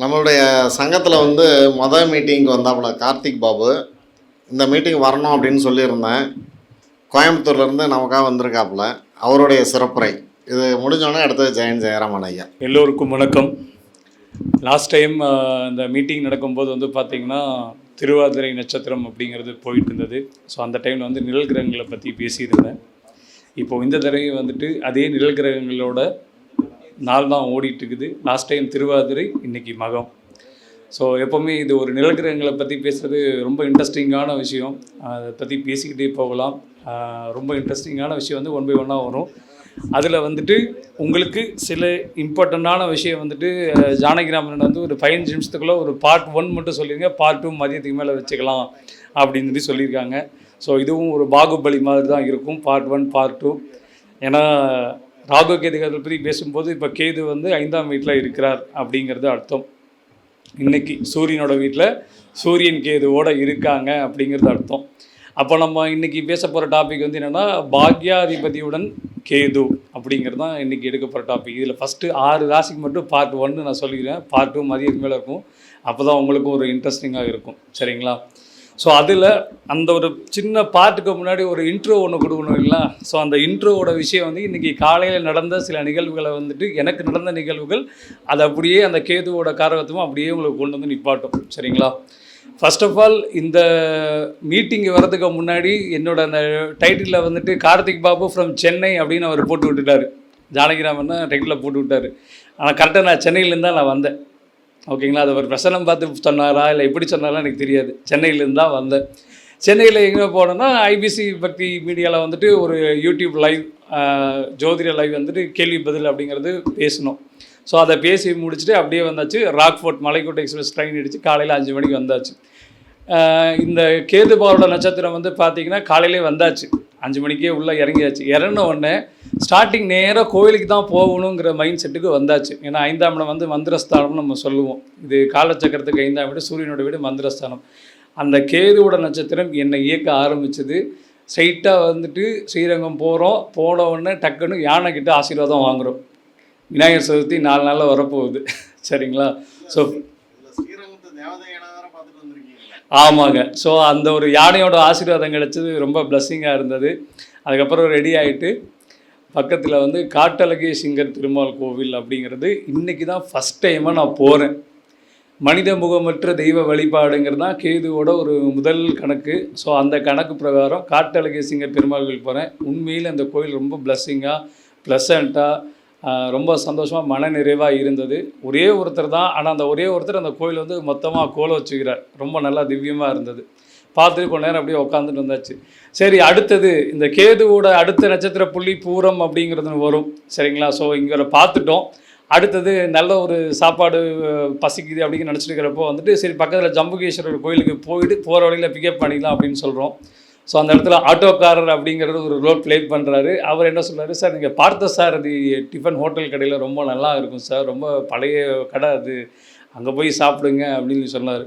நம்மளுடைய சங்கத்தில் வந்து மொதல் மீட்டிங்க்கு வந்தாப்புல கார்த்திக் பாபு. இந்த மீட்டிங் வரணும் அப்படின்னு சொல்லியிருந்தேன். கோயம்புத்தூர்லேருந்து நமக்காக வந்திருக்காப்புல. அவருடைய சிறப்புரை. இது முடிஞ்சோடனே அடுத்தது ஜெயன் ஜெயராமன் ஐயா. எல்லோருக்கும் வணக்கம். லாஸ்ட் டைம் இந்த மீட்டிங் நடக்கும்போது வந்து பார்த்திங்கன்னா திருவாதிரை நட்சத்திரம் அப்படிங்கிறது போயிட்டு இருந்தது. ஸோ அந்த டைமில் வந்து நிழல் கிரகங்களை பற்றி பேசியிருந்தேன். இப்போது இந்த தடவை வந்துட்டு அதே நிழல் கிரகங்களோட நாள் தான் ஓடிட்டுருக்குது. லாஸ்ட் டைம் திருவாதிரை இன்றைக்கி மகம். ஸோ எப்போவுமே இது ஒரு நிலக்கிரகங்களை பற்றி பேசுகிறது ரொம்ப இன்ட்ரெஸ்டிங்கான விஷயம். அதை பற்றி பேசிக்கிட்டே போகலாம். ரொம்ப இன்ட்ரெஸ்டிங்கான விஷயம் வந்து ஒன் பை ஒன்னாக வரும். அதில் வந்துட்டு உங்களுக்கு சில இம்பார்ட்டண்ட்டான விஷயம் வந்துட்டு ஜானகிராமன் வந்து ஒரு பதினஞ்சு நிமிஷத்துக்குள்ளே ஒரு பார்ட் ஒன் மட்டும் சொல்லியிருங்க பார்ட் டூ மதியத்துக்கு மேலே வச்சுக்கலாம் அப்படின்னு சொல்லி சொல்லியிருக்காங்க. ஸோ இதுவும் ஒரு பாகுபலி மாதிரி தான் இருக்கும். பார்ட் ஒன் பார்ட் டூ ஏன்னா ராகு கேதுகள் பற்றி பேசும்போது இப்போ கேது வந்து ஐந்தாம் வீட்டில் இருக்கிறார் அப்படிங்கிறது அர்த்தம். இன்னைக்கு சூரியனோட வீட்டில் சூரியன் கேதுவோட இருக்காங்க அப்படிங்கிறது அர்த்தம். அப்போ நம்ம இன்னைக்கு பேச போகிற டாபிக் வந்து என்னென்னா பாக்யாதிபதியுடன் கேது அப்படிங்கிறது தான் இன்றைக்கி எடுக்க போகிற டாபிக் இதில் ஃபஸ்ட்டு ஆறு ராசிக்கு மட்டும் பார்ட் ஒன்று நான் சொல்லிக்கிறேன். பார்ட் டூ மதியத்துக்கு மேலே இருக்கும். அப்போ தான் உங்களுக்கும் ஒரு இன்ட்ரெஸ்டிங்காக இருக்கும். சரிங்களா? ஸோ அதில் அந்த ஒரு சின்ன பாட்டுக்கு முன்னாடி ஒரு இன்ட்ரோ ஒன்று கொடுக்கணும் இல்லைங்களா? ஸோ அந்த இன்ட்ரோவோட விஷயம் வந்து இன்றைக்கி காலையில் நடந்த சில நிகழ்வுகளை வந்துட்டு எனக்கு நடந்த நிகழ்வுகள் அது அப்படியே அந்த கேதுவோட காரகத்துவம் அப்படியே உங்களுக்கு கொண்டு வந்து நிப்பாட்டும். சரிங்களா? ஃபர்ஸ்ட் ஆஃப் ஆல் இந்த மீட்டிங் வர்றதுக்கு முன்னாடி என்னோட அந்த டைட்டிலில் வந்துட்டு கார்த்திக் பாபு ஃப்ரம் சென்னை அப்படின்னு அவர் போட்டு விட்டுட்டாரு. ஜானகிராமன் டைட்டிலில் போட்டு விட்டார். ஆனால் கரெக்டாக நான் சென்னையிலேருந்து தான் நான் வந்தேன். ஓகேங்களா? அது ஒரு பிரசனம் பார்த்து சொன்னாரா? இல்லை எப்படி சொன்னாரா எனக்கு தெரியாது. சென்னையிலேருந்து தான் வந்தேன். சென்னையில் எங்கே போனோன்னா ஐபிசி பக்தி மீடியாவில் வந்துட்டு ஒரு யூடியூப் லைவ் ஜோதிட லைவ் வந்துட்டு கேள்வி பதில் அப்படிங்கிறது பேசணும் ஸோ அதை பேசி முடிச்சுட்டு அப்படியே வந்தாச்சு. ராக்ஃபோர்ட் மலைக்கோட்டை எக்ஸ்பிரஸ் ட்ரெயின் அடித்து காலையில் அஞ்சு மணிக்கு வந்தாச்சு. இந்த கேதுபாவோட நட்சத்திரம் வந்து பார்த்தீங்கன்னா காலையிலே வந்தாச்சு. அஞ்சு மணிக்கே உள்ளே இறங்கியாச்சு. இறங்கின உடனே ஸ்டார்டிங் நேராக கோயிலுக்கு தான் போகணுங்கிற மைண்ட் செட்டுக்கு வந்தாச்சு. ஏன்னா ஐந்தாம் இடம் வந்து மந்திரஸ்தானம்னு நம்ம சொல்லுவோம். இது காலச்சக்கரத்துக்கு ஐந்தாம் வீடு சூரியனோட வீடு மந்திரஸ்தானம். அந்த கேதுவோட நட்சத்திரம் என்னை இயக்க ஆரம்பிச்சது. ஸ்ட்ரைட்டாக வந்துட்டு ஸ்ரீரங்கம் போகிறோம் போன உடனே டக்குன்னு யானை ஆசீர்வாதம் வாங்குறோம். விநாயகர் சதுர்த்தி நாலு நாளில் வரப்போகுது. சரிங்களா? ஸோ ஆமாங்க. ஸோ அந்த ஒரு யானையோட ஆசீர்வாதம் கிடைச்சது. ரொம்ப பிளஸ்ஸிங்காக இருந்தது. அதுக்கப்புறம் ரெடி ஆகிட்டு பக்கத்தில் வந்து காட்டலகே சிங்கர் திருமால் கோவில் அப்படிங்கிறது இன்றைக்கி தான் ஃபஸ்ட் டைமாக நான் போகிறேன் மனித முகமற்ற தெய்வ வழிபாடுங்கிறது தான் கேதுவோட ஒரு முதல் கணக்கு. ஸோ அந்த கணக்கு பிரகாரம் காட்டலகே சிங்கர் பெருமாள் கோவில் போகிறேன் உண்மையில் அந்த கோயில் ரொம்ப பிளஸ்ஸிங்காக ப்ளசண்ட்டாக ரொம்ப சந்தோஷமாக மன நிறைவாக இருந்தது. ஒரே ஒருத்தர் தான் ஆனால் அந்த ஒரே ஒருத்தர் அந்த கோயில் வந்து மொத்தமாக கோல வச்சுக்கிறார். ரொம்ப நல்லா திவ்யமாக இருந்தது. பார்த்துட்டு கொஞ்ச நேரம் அப்படியே உட்காந்துட்டு வந்தாச்சு சரி அடுத்தது இந்த கேதுவோட அடுத்த நட்சத்திர புள்ளி பூரம் அப்படிங்கிறது வரும். சரிங்களா? ஸோ இங்கே பார்த்துட்டோம். அடுத்தது நல்ல ஒரு சாப்பாடு பசிக்குது அப்படின்னு நினச்சிட்டு இருக்கிறப்போ வந்துட்டு சரி பக்கத்தில் ஜம்புகேஸ்வரர் கோயிலுக்கு போயிட்டு போகிற வழியில் பிக்கப் பண்ணிக்கலாம் அப்படின்னு சொல்கிறோம் ஸோ அந்த இடத்துல ஆட்டோக்காரர் அப்படிங்கிறது ஒரு ரோல் ப்ளே பண்ணுறாரு அவர் என்ன சொல்கிறாரு சார் நீங்கள் பார்த்த சார் அது டிஃபன் ஹோட்டல் கடையில் ரொம்ப நல்லா இருக்கும் சார். ரொம்ப பழைய கடை அது. அங்கே போய் சாப்பிடுங்க அப்படின்னு சொன்னார்.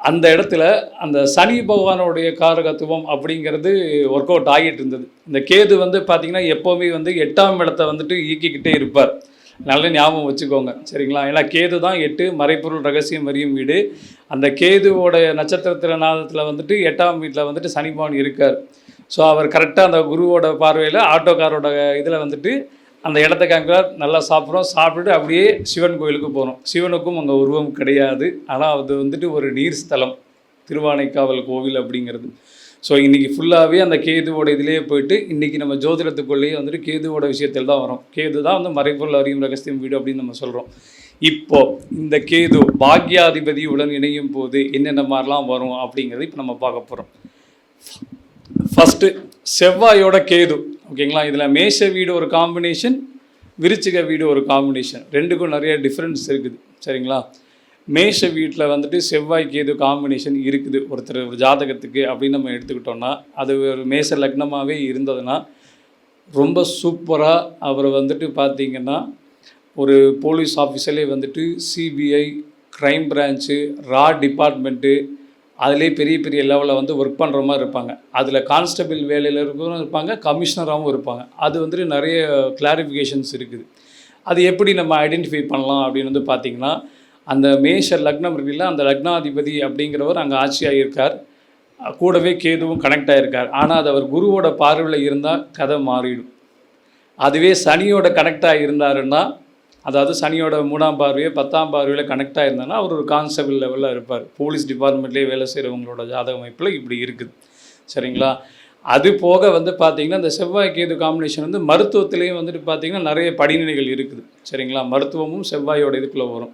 அந்த இடத்துல அந்த சனி பகவானுடைய காரகத்துவம் அப்படிங்கிறது ஒர்க் அவுட் ஆகிட்டு இருந்தது. இந்த கேது வந்து பார்த்திங்கன்னா எப்போவுமே வந்து எட்டாம் இடத்த வந்துட்டு இயக்கிக்கிட்டே இருப்பார். நல்ல ஞாபகம் வச்சுக்கோங்க. சரிங்களா? ஏன்னா கேது தான் எட்டு மறைப்பொருள் ரகசியம் அறியும் வீடு. அந்த கேதுவோட நட்சத்திரத்தில நாதத்தில் வந்துட்டு எட்டாம் வீட்டில் வந்துட்டு சனி பகவான் இருக்கார். ஸோ அவர் கரெக்டாக அந்த குருவோட பார்வையில் ஆட்டோக்காரோட இதில் வந்துட்டு அந்த இடத்த காமிக்கிறார் நல்லா சாப்பிட்றோம். சாப்பிட்டுட்டு அப்படியே சிவன் கோயிலுக்கு போகிறோம் சிவனுக்கும் அங்கே உருவம் கிடையாது. ஆனால் அது வந்துட்டு ஒரு நீர் ஸ்தலம். திருவானைக்காவல் கோவில் அப்படிங்கிறது. ஸோ இன்றைக்கி ஃபுல்லாகவே அந்த கேதுவோட இதிலேயே போயிட்டு இன்றைக்கி நம்ம ஜோதிடத்துக்குள்ளேயே வந்துட்டு கேதுவோட விஷயத்தில் தான் வரும். கேது தான் வந்து மறைப்பொருள் அறியும் ரகசியம் வீடு அப்படின்னு நம்ம சொல்கிறோம் இப்போ இந்த கேது பாக்யாதிபதியுடன் இணையும் போது என்னென்ன மாதிரிலாம் வரும் அப்படிங்கிறது இப்போ நம்ம பார்க்க போகிறோம் ஃபஸ்ட்டு செவ்வாயோட கேது. ஓகேங்களா? இதில் மேஷ வீடு ஒரு காம்பினேஷன் விருச்சிக வீடு ஒரு காம்பினேஷன் ரெண்டுக்கும் நிறைய டிஃப்ரென்ஸ் இருக்குது. சரிங்களா? மேஷ வீட்டில் வந்துட்டு செவ்வாய்க்கு கேது காம்பினேஷன் இருக்குது. ஒருத்தர் ஒரு ஜாதகத்துக்கு அப்படின்னு நம்ம எடுத்துக்கிட்டோம்னா அது ஒரு மேஷ லக்னமாகவே இருந்ததுன்னா ரொம்ப சூப்பராக அவர் வந்துட்டு பார்த்தீங்கன்னா ஒரு போலீஸ் ஆஃபீஸர்லேயே வந்துட்டு சிபிஐ க்ரைம் பிரான்ச்சு ரா டிபார்ட்மெண்ட்டு அதிலே பெரிய பெரிய லெவலில் வந்து ஒர்க் பண்ணுற மாதிரி இருப்பாங்க. அதில் கான்ஸ்டபிள் வேலையில் இருக்கிறவங்க இருப்பாங்க கமிஷனராகவும் இருப்பாங்க. அது வந்துட்டு நிறைய கிளாரிஃபிகேஷன்ஸ் இருக்குது. அது எப்படி நம்ம ஐடென்டிஃபை பண்ணலாம் அப்படின்னு வந்து பார்த்திங்கன்னா அந்த மேஷ லக்னம் இருக்குல்ல அந்த லக்னாதிபதி அப்படிங்கிறவர் அங்கே ஆட்சியாக இருக்கார் கூடவே கேதுவும் கனெக்ட் ஆகிருக்கார் ஆனால் அது அவர் குருவோட பார்வையில் இருந்தால் கதை மாறிடும். அதுவே சனியோட கனெக்டாக இருந்தாருன்னா அதாவது சனியோட மூணாம் பார்வையோ பத்தாம் பார்வையில் கனெக்ட் ஆகிருந்தாங்கன்னா அவர் ஒரு கான்ஸ்டபிள் லெவலில் இருப்பார். போலீஸ் டிபார்ட்மெண்ட்லேயே வேலை செய்கிறவங்களோட ஜாதக அமைப்பில் இப்படி இருக்குது. சரிங்களா? அது போக வந்து பார்த்தீங்கன்னா இந்த செவ்வாய் கேது காம்பினேஷன் வந்து மருத்துவத்திலையும் வந்துட்டு பார்த்தீங்கன்னா நிறைய படிநிலைகள் இருக்குது. சரிங்களா? மருத்துவமும் செவ்வாயோட இதுக்குள்ளே வரும்.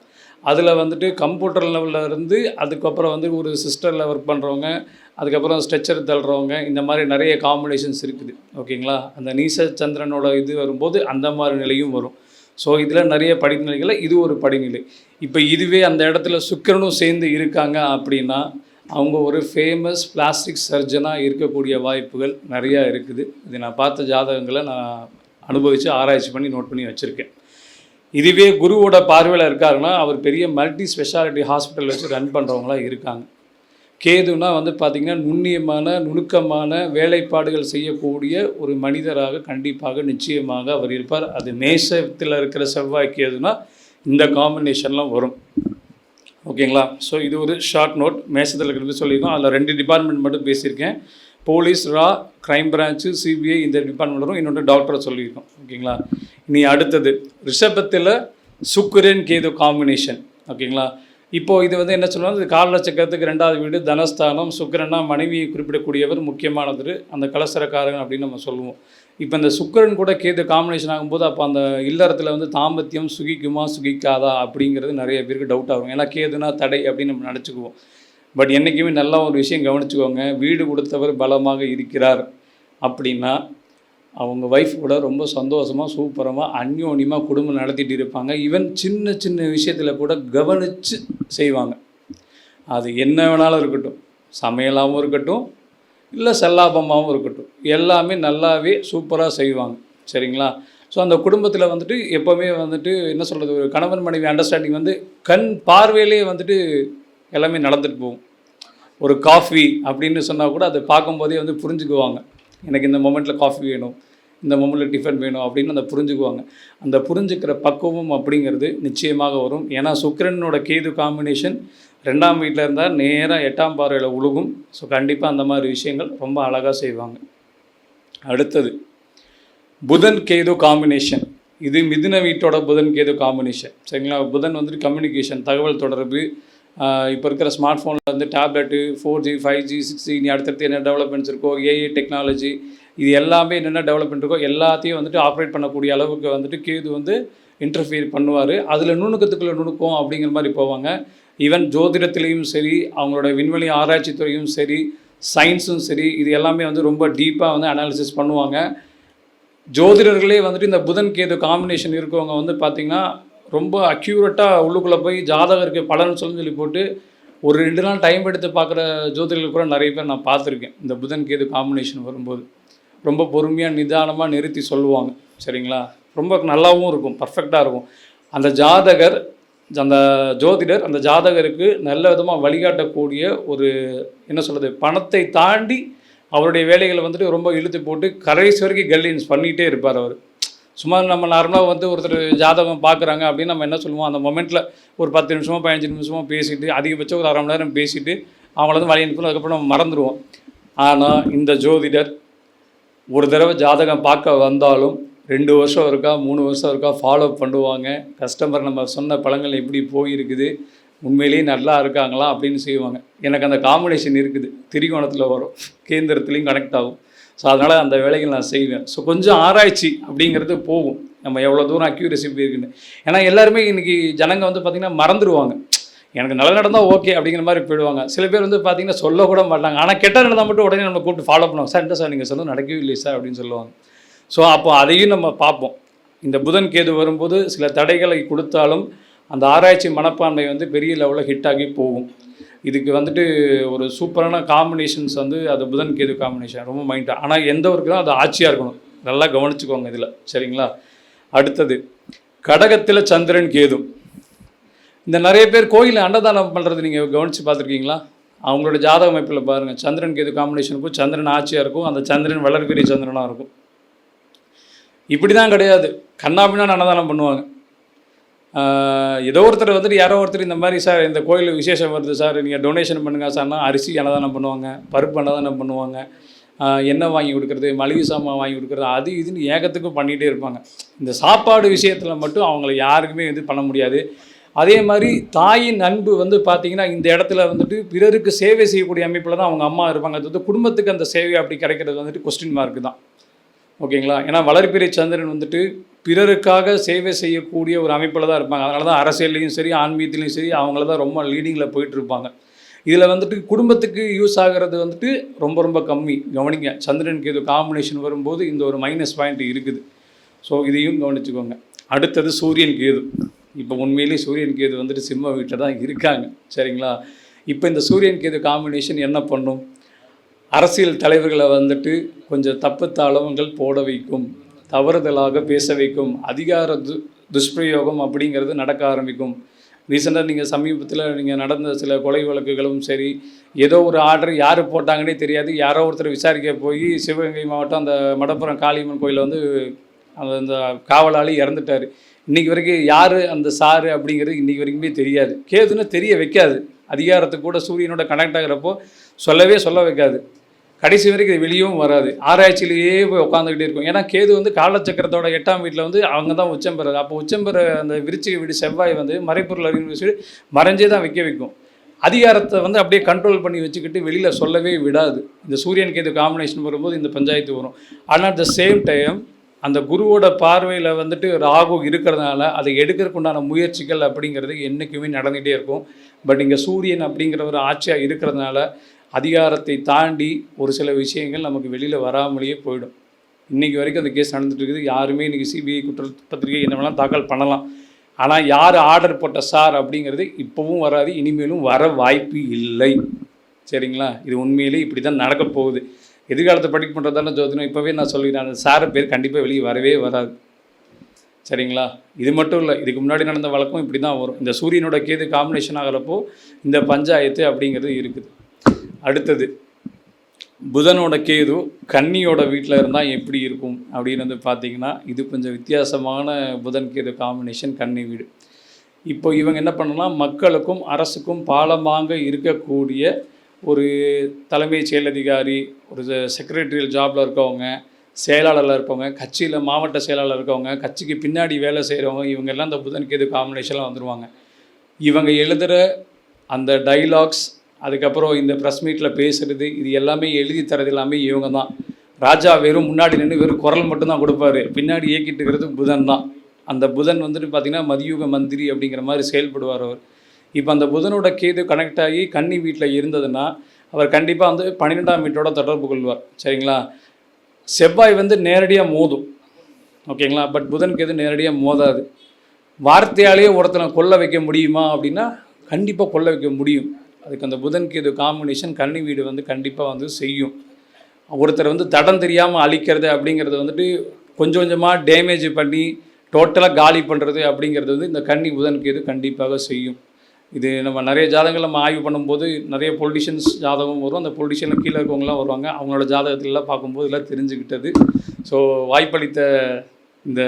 அதில் வந்துட்டு கம்ப்யூட்டர் லெவலில் இருந்து அதுக்கப்புறம் வந்து ஒரு சிஸ்டரில் ஒர்க் பண்ணுறவங்க அதுக்கப்புறம் ஸ்ட்ரெச்சர் தள்ளுறவங்க இந்த மாதிரி நிறைய காம்பினேஷன்ஸ் இருக்குது. ஓகேங்களா? அந்த நீச சந்திரனோட இது வரும்போது அந்த மாதிரி நிலையும் வரும். ஸோ இதில் நிறைய படிநிலைகளில் இது ஒரு படிநிலை. இப்போ இதுவே அந்த இடத்துல சுக்கிரனும் சேர்ந்து இருக்காங்க அப்படின்னா அவங்க ஒரு ஃபேமஸ் பிளாஸ்டிக் சர்ஜனாக இருக்கக்கூடிய வாய்ப்புகள் நிறையா இருக்குது. இது நான் பார்த்த ஜாதகங்களை நான் அனுபவித்து ஆராய்ச்சி பண்ணி நோட் பண்ணி வச்சுருக்கேன். இதுவே குருவோட பார்வையில் இருக்காருன்னா அவர் பெரிய மல்டி ஸ்பெஷாலிட்டி ஹாஸ்பிட்டல் வச்சு ரன் பண்ணுறவங்களா இருக்காங்க. கேதுனா வந்து பார்த்திங்கன்னா நுண்ணியமான நுணுக்கமான வேலைப்பாடுகள் செய்யக்கூடிய ஒரு மனிதராக கண்டிப்பாக நிச்சயமாக அவர் இருப்பார். அது மேசத்தில் இருக்கிற செவ்வாய் கேதுனா இந்த காம்பினேஷன்லாம் வரும். ஓகேங்களா? ஸோ இது ஒரு ஷார்ட் நோட் மேசத்தில் இருக்கிறது சொல்லியிருக்கோம். அதில் ரெண்டு டிபார்ட்மெண்ட் மட்டும் பேசியிருக்கேன். போலீஸ் ரா க்ரைம் பிரான்ச்சு சிபிஐ இந்த டிபார்ட்மெண்ட் வரும். இன்னொன்று டாக்டரை சொல்லியிருக்கோம். ஓகேங்களா? இனி அடுத்தது ரிஷபத்தில் சுக்கரன் கேது காம்பினேஷன் ஓகேங்களா? இப்போது இது வந்து என்ன சொல்லுவாங்க? இது கால சக்கரத்துக்கு ரெண்டாவது வீடு தனஸ்தானம் சுக்கரன்னா மனைவியை குறிப்பிடக்கூடியவர் முக்கியமானது. அந்த கலசரக்காரன் அப்படின்னு நம்ம சொல்லுவோம். இப்போ இந்த சுக்கிரன் கூட கேது காம்பினேஷன் ஆகும்போது அப்போ அந்த இல்லறத்தில் வந்து தாம்பத்தியம் சுகிக்குமா சுகிக்காதா அப்படிங்கிறது நிறைய பேருக்கு டவுட் ஆகும் ஏன்னா கேதுனா தடை அப்படின்னு நம்ம நினச்சிக்குவோம். பட் என்றைக்குமே நல்லா ஒரு விஷயம் கவனிச்சுக்கோங்க. வீடு கொடுத்தவர் பலமாக இருக்கிறார் அப்படின்னா அவங்க ஒய்ஃப் கூட ரொம்ப சந்தோஷமாக சூப்பரமாக அந்யோன்யமாக குடும்பம் நடத்திட்டு இருப்பாங்க. ஈவன் சின்ன சின்ன விஷயத்தில் கூட கவனித்து செய்வாங்க. அது என்ன வேணாலும் இருக்கட்டும். சமையலாகவும் இருக்கட்டும் இல்லை செல்லாபமாகவும் இருக்கட்டும். எல்லாமே நல்லாவே சூப்பராக செய்வாங்க. சரிங்களா? ஸோ அந்த குடும்பத்தில் வந்துட்டு எப்போவுமே வந்துட்டு என்ன சொல்கிறது ஒரு கணவன் மனைவி அண்டர்ஸ்டாண்டிங் வந்து கண் பார்வையிலே வந்துட்டு எல்லாமே நடந்துட்டு போகும். ஒரு காஃபி அப்படின்னு சொன்னால் கூட அதை பார்க்கும்போதே வந்து புரிஞ்சுக்குவாங்க. எனக்கு இந்த மொமெண்ட்டில் காஃபி வேணும் இந்த மொமெண்ட்டில் டிஃபன் வேணும் அப்படின்னு அந்த புரிஞ்சுக்குவாங்க. அந்த புரிஞ்சுக்கிற பக்குவம் அப்படிங்கிறது நிச்சயமாக வரும். ஏன்னா சுக்கரனோட கேது காம்பினேஷன் ரெண்டாம் வீட்டில் இருந்தால் நேராக எட்டாம் பார்வையில் உழுகும். ஸோ கண்டிப்பாக அந்த மாதிரி விஷயங்கள் ரொம்ப அழகாக செய்வாங்க. அடுத்தது புதன் கேது காம்பினேஷன் இது மிதுன வீட்டோட புதன் கேது காம்பினேஷன் சரிங்களா? புதன் வந்துட்டு கம்யூனிகேஷன் தகவல் தொடர்பு இப்போ இருக்கிற ஸ்மார்ட் ஃபோனில் வந்து tablet four G five G six G இனி அடுத்தடுத்து என்ன டெவலப்மெண்ட்ஸ் இருக்கோ ஏஐ டெக்னாலஜி இது எல்லாமே என்னென்ன டெவலப்மெண்ட் இருக்கோ எல்லாத்தையும் வந்துட்டு ஆப்ரேட் பண்ணக்கூடிய அளவுக்கு வந்துட்டு கேது வந்து இன்டர்ஃபியர் பண்ணுவார். அதில் நுணுக்கத்துக்குள்ள நுணுக்கம் அப்படிங்கிற மாதிரி போவாங்க. ஈவன் ஜோதிடத்துலேயும் சரி அவங்களோட விண்வெளி ஆராய்ச்சி துறையும் சரி சயின்ஸும் சரி இது எல்லாமே வந்து ரொம்ப டீப்பாக வந்து அனாலிசிஸ் பண்ணுவாங்க. ஜோதிடர்களே வந்துட்டு இந்த புதன் கேது காம்பினேஷன் இருக்கவங்க வந்து பார்த்திங்கன்னா ரொம்ப அக்யூரேட்டாக உள்ளுக்குள்ளே போய் ஜாதகருக்கு பலன் சொல்லி சொல்லி போட்டு ஒரு ரெண்டு நாள் டைம் எடுத்து பார்க்குற ஜோதிடர்கள் கூட நிறைய பேர் நான் பார்த்துருக்கேன். இந்த புதன் கேது காம்பினேஷன் வரும்போது. ரொம்ப பொறுமையாக நிதானமாக நிறுத்தி சொல்லுவாங்க. சரிங்களா? ரொம்ப நல்லாவும் இருக்கும் பர்ஃபெக்டாக இருக்கும். அந்த ஜாதகர் அந்த ஜோதிடர் அந்த ஜாதகருக்கு நல்ல விதமாக வழிகாட்டக்கூடிய ஒரு என்ன சொல்கிறது பணத்தை தாண்டி அவருடைய வேலைகளை வந்துட்டு ரொம்ப இழுத்து போட்டு கரைசி வரைக்கும் கைட்லைன்ஸ் பண்ணிகிட்டே இருப்பார் அவர். சும்மா நம்ம நார்மலாக வந்து ஒருத்தர் ஜாதகம் பார்க்குறாங்க அப்படின்னு நம்ம என்ன சொல்லுவோம்? அந்த மொமெண்ட்டில் ஒரு பத்து நிமிஷமோ பதினஞ்சு நிமிஷமோ பேசிட்டு அதிகபட்சம் ஒரு அரை மணி நேரம் பேசிட்டு அவங்கள வந்து வழி அனுப்பணும் அதுக்கப்புறம் நம்ம மறந்துடுவோம் ஆனால் இந்த ஜோதிடர் ஒரு தடவை ஜாதகம் பார்க்க வந்தாலும் ரெண்டு வருஷம் இருக்கா மூணு வருஷம் இருக்கா ஃபாலோ பண்ணுவாங்க. கஸ்டமர் நம்ம சொன்ன பழங்கள் எப்படி போயிருக்குது உண்மையிலேயே நல்லா இருக்காங்களா அப்படின்னு செய்வாங்க. எனக்கு அந்த காம்பினேஷன் இருக்குது. திரிகோணத்தில் வரும். கேந்திரத்துலேயும் கனெக்ட் ஆகும். ஸோ அதனால் அந்த வேலைகள் நான் செய்வேன். ஸோ கொஞ்சம் ஆராய்ச்சி அப்படிங்கிறது போகும். நம்ம எவ்வளோ தூரம் அக்யூரசி இருக்குன்னு ஏன்னா எல்லாருமே இன்றைக்கி ஜனங்க வந்து பார்த்திங்கன்னா மறந்துடுவாங்க எனக்கு நல்லது நடந்தால் ஓகே அப்படிங்கிற மாதிரி போயிடுவாங்க. சில பேர் வந்து பார்த்தீங்கன்னா சொல்லக்கூட மாட்டாங்க. ஆனால் கெட்ட நடந்தால் மட்டும் உடனே நம்ம கூப்பிட்டு ஃபாலோ பண்ணுவாங்க. சார் என்ன சார் நீங்கள் சொன்னது நடக்கவே இல்லை சார் அப்படின்னு சொல்லுவாங்க. ஸோ அப்போ அதையும் நம்ம பார்ப்போம். இந்த புதன் கேது வரும்போது சில தடைகளை கொடுத்தாலும் அந்த ஆராய்ச்சி மனப்பான்மை வந்து பெரிய லெவலில் ஹிட் ஆகி போகும். இதுக்கு வந்துட்டு ஒரு சூப்பரான காம்பினேஷன்ஸ் வந்து அது புதன் கேது காம்பினேஷன் ரொம்ப மைண்டாக ஆனால் எந்த ஒர்க்கும் அது ஆட்சியாக இருக்கணும். நல்லா கவனிச்சுக்கோங்க இதில். சரிங்களா? அடுத்தது கடகத்தில் சந்திரன் கேது. இந்த நிறைய பேர் கோயிலில் அன்னதானம் பண்ணுறது நீங்கள் கவனித்து பார்த்துருக்கீங்களா? அவங்களோட ஜாதக அமைப்பில் பாருங்கள் சந்திரன் கேது காம்பினேஷனுக்கும் சந்திரன் ஆட்சியாக இருக்கும். அந்த சந்திரன் வளர்பெரிய சந்திரனாக இருக்கும். இப்படி தான் கிடையாது கண்ணாபின்னா அன்னதானம் பண்ணுவாங்க. ஏதோ ஒருத்தர் வந்துட்டு யாரோ ஒருத்தர் இந்த மாதிரி சார் இந்த கோயில் விசேஷம் வருது சார் நீங்கள் டொனேஷன் பண்ணுங்கள் சார்னா அரிசி அன்னதானம் பண்ணுவாங்க பருப்பு அன்னதானம் பண்ணுவாங்க. எண்ணெய் வாங்கி கொடுக்குறது மளிகை சாமான் வாங்கி கொடுக்குறது அது இதுன்னு ஏகத்துக்கும் பண்ணிகிட்டே இருப்பாங்க. இந்த சாப்பாடு விஷயத்தில் மட்டும் அவங்கள யாருக்குமே இது பண்ண முடியாது. அதே மாதிரி தாயின் அன்பு வந்து பார்த்திங்கன்னா இந்த இடத்துல வந்துட்டு பிறருக்கு சேவை செய்யக்கூடிய அமைப்பில் தான் அவங்க அம்மா இருப்பாங்க. அது வந்து குடும்பத்துக்கு அந்த சேவை அப்படி கிடைக்கிறது வந்துட்டு கொஸ்டின் மார்க் தான். ஓகேங்களா? ஏன்னா வளர்ப்பிறை சந்திரன் வந்துட்டு பிறருக்காக சேவை செய்யக்கூடிய ஒரு அமைப்பில் தான் இருப்பாங்க. அதனால தான் அரசியல்லையும் சரி ஆன்மீகத்துலேயும் சரி அவங்கள தான் ரொம்ப லீடிங்கில் போயிட்டுருப்பாங்க இதில் வந்துட்டு குடும்பத்துக்கு யூஸ் ஆகிறது வந்துட்டு ரொம்ப ரொம்ப கம்மி. கவனிங்க சந்திரனுக்கு இது காம்பினேஷன் வரும்போது இந்த ஒரு மைனஸ் பாயிண்ட் இருக்குது. ஸோ இதையும் கவனிச்சுக்கோங்க. அடுத்தது சூரியன் கேது. இப்போ உண்மையிலேயே சூரியன் கேது வந்துட்டு சிம்ம வீட்டில் தான் இருக்காங்க. சரிங்களா? இப்போ இந்த சூரியன் கேது காம்பினேஷன் என்ன பண்ணும்? அரசியல் தலைவர்களை வந்துட்டு கொஞ்சம் தப்பு தளவங்கள் போட வைக்கும் தவறுதலாக பேச வைக்கும் அதிகார து துஷ்பிரயோகம் அப்படிங்கிறது நடக்க ஆரம்பிக்கும். ரீசெண்டாக நீங்கள் சமீபத்தில் நீங்கள் நடந்த சில கொலை வழக்குகளும் சரி ஏதோ ஒரு ஆர்டர் யார் போட்டாங்கன்னே தெரியாது. யாரோ ஒருத்தர் விசாரிக்க போய் சிவகங்கை மாவட்டம் அந்த மடப்புறம் காளியம்மன் கோயிலில் வந்து அந்த அந்த காவலாளி இறந்துட்டார். இன்றைக்கி வரைக்கும் யார் அந்த சாரு அப்படிங்கிறது இன்றைக்கி வரைக்குமே தெரியாது. கேதுன்னு தெரிய வைக்காது. அதிகாரத்துக்கு கூட சூரியனோட கனெக்ட் ஆகிறப்போ சொல்லவே சொல்ல வைக்காது. கடைசி வரைக்கும் இது வெளியும் வராது. ஆராய்ச்சியிலேயே போய் உட்காந்துக்கிட்டே இருக்கும். ஏன்னா கேது வந்து காலச்சக்கரத்தோட எட்டாம் வீட்டில் வந்து அவங்க தான் உச்சம் பெறாது அப்போ உச்சம் பெற அந்த விரிச்சிகை வீடு செவ்வாய் வந்து மறைப்பொருள் அறிவு சொல்லி மறைஞ்சே தான் வைக்க வைக்கும். அதிகாரத்தை வந்து அப்படியே கண்ட்ரோல் பண்ணி வச்சுக்கிட்டு வெளியில் சொல்லவே விடாது. இந்த சூரியன் கேது காம்பினேஷன் வரும்போது இந்த பஞ்சாயத்து வரும். ஆனால் அட் த சேம் டைம் அந்த குருவோட பார்வையில் வந்துட்டு ராகு இருக்கிறதுனால அதை எடுக்கிறதுக்கு உண்டான முயற்சிகள் அப்படிங்கிறது என்றைக்குமே நடந்துகிட்டே இருக்கும். பட் இங்கே சூரியன் அப்படிங்கிற ஒரு ஆட்சியாக இருக்கிறதுனால அதிகாரத்தை தாண்டி ஒரு சில விஷயங்கள் நமக்கு வெளியில் வராமலேயே போயிடும். இன்றைக்கி வரைக்கும் அந்த கேஸ் நடந்துகிட்ருக்குது இருக்குது யாருமே இன்றைக்கி சிபிஐ குற்றப்பத்திரிகை என்ன வேணாலும் தாக்கல் பண்ணலாம். ஆனால் யார் ஆர்டர் போட்ட சார் அப்படிங்கிறது இப்போவும் வராது இனிமேலும் வர வாய்ப்பு இல்லை. சரிங்களா? இது உண்மையிலே இப்படி தான் நடக்க போகுது. எதிர்காலத்தை படிக்க பண்ணுறதால ஜோதினம் இப்போவே நான் சொல்லிடுறேன். அந்த சார் பேர் கண்டிப்பாக வெளியே வரவே வராது. சரிங்களா? இது மட்டும் இல்லை இதுக்கு முன்னாடி நடந்த வழக்கம் இப்படி தான் வரும். இந்த சூரியனோட கேது காம்பினேஷன் ஆகிறப்போ இந்த பஞ்சாயத்து அப்படிங்கிறது இருக்குது. அடுத்தது புதனோட கேது கன்னியோட வீட்டில் இருந்தால் எப்படி இருக்கும் அப்படின்னு வந்து பார்த்தீங்கன்னா இது கொஞ்சம் வித்தியாசமான புதன் கேது காம்பினேஷன் கன்னி வீடு. இப்போ இவங்க என்ன பண்ணலாம் மக்களுக்கும் அரசுக்கும் பாலமாக இருக்கக்கூடிய ஒரு தலைமைச் செயல் அதிகாரி ஒரு செக்ரட்டரியல் ஜாபில் இருக்கவங்க செயலாளரில் இருப்பவங்க கட்சியில் மாவட்ட செயலாளர் இருக்கவங்க கட்சிக்கு பின்னாடி வேலை செய்கிறவங்க இவங்கெல்லாம் அந்த இந்த புதன் கேது காம்பினேஷனில் வந்துடுவாங்க இவங்க எழுதுகிற அந்த டைலாக்ஸ் அதுக்கப்புறம் இந்த ப்ரெஸ் மீட்டில் பேசுகிறது இது எல்லாமே எழுதி தரது எல்லாமே இவங்க தான். ராஜா வெறும் முன்னாடி நின்று வெறும் குரல் மட்டும்தான் கொடுப்பாரு. பின்னாடி இயக்கிட்டு இருக்கிறது புதன் தான். அந்த புதன் வந்துட்டு பார்த்திங்கன்னா மதியுக மந்திரி அப்படிங்கிற மாதிரி செயல்படுவார் அவர். இப்போ அந்த புதனோட கேது கனெக்ட் ஆகி கன்னி வீட்டில் இருந்ததுன்னா அவர் கண்டிப்பாக வந்து பன்னிரெண்டாம் வீட்டோட தொடர்பு கொள்வார். சரிங்களா? செவ்வாய் வந்து நேரடியாக மோதும். ஓகேங்களா? பட் புதன் கேது நேரடியாக மோதாது. வார்த்தையாலேயே ஒருத்தனை கொல்ல வைக்க முடியுமா அப்படின்னா கண்டிப்பாக கொல்ல வைக்க முடியும். அதுக்கு அந்த புதன் கேது காம்பினேஷன் கன்னி வீடு வந்து கண்டிப்பாக வந்து செய்யும். ஒருத்தர் வந்து தடம் தெரியாமல் அழிக்கிறது அப்படிங்கிறது வந்துட்டு கொஞ்சம் கொஞ்சமாக டேமேஜ் பண்ணி டோட்டலாக காலி பண்ணுறது அப்படிங்கிறது வந்து இந்த கன்னி புதன் கேது கண்டிப்பாக செய்யும். இது நம்ம நிறைய ஜாதகங்கள் நம்ம ஆய்வு பண்ணும்போது நிறைய பொலிட்டிஷியன்ஸ் ஜாதகம் வரும். அந்த பொலிட்டிஷியனில் கீழே இருக்கவங்களாம் வருவாங்க. அவங்களோட ஜாதகத்திலலாம் பார்க்கும்போது எல்லாம் தெரிஞ்சுக்கிட்டது. ஸோ வாய்ப்பளித்த இந்த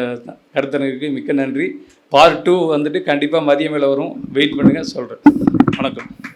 கருத்தனுக்கு மிக்க நன்றி. பார்ட் டூ வந்துட்டு கண்டிப்பாக மதியம் மேலே வரும். வெயிட் பண்ணுங்கள் சொல்கிறேன் வணக்கம்.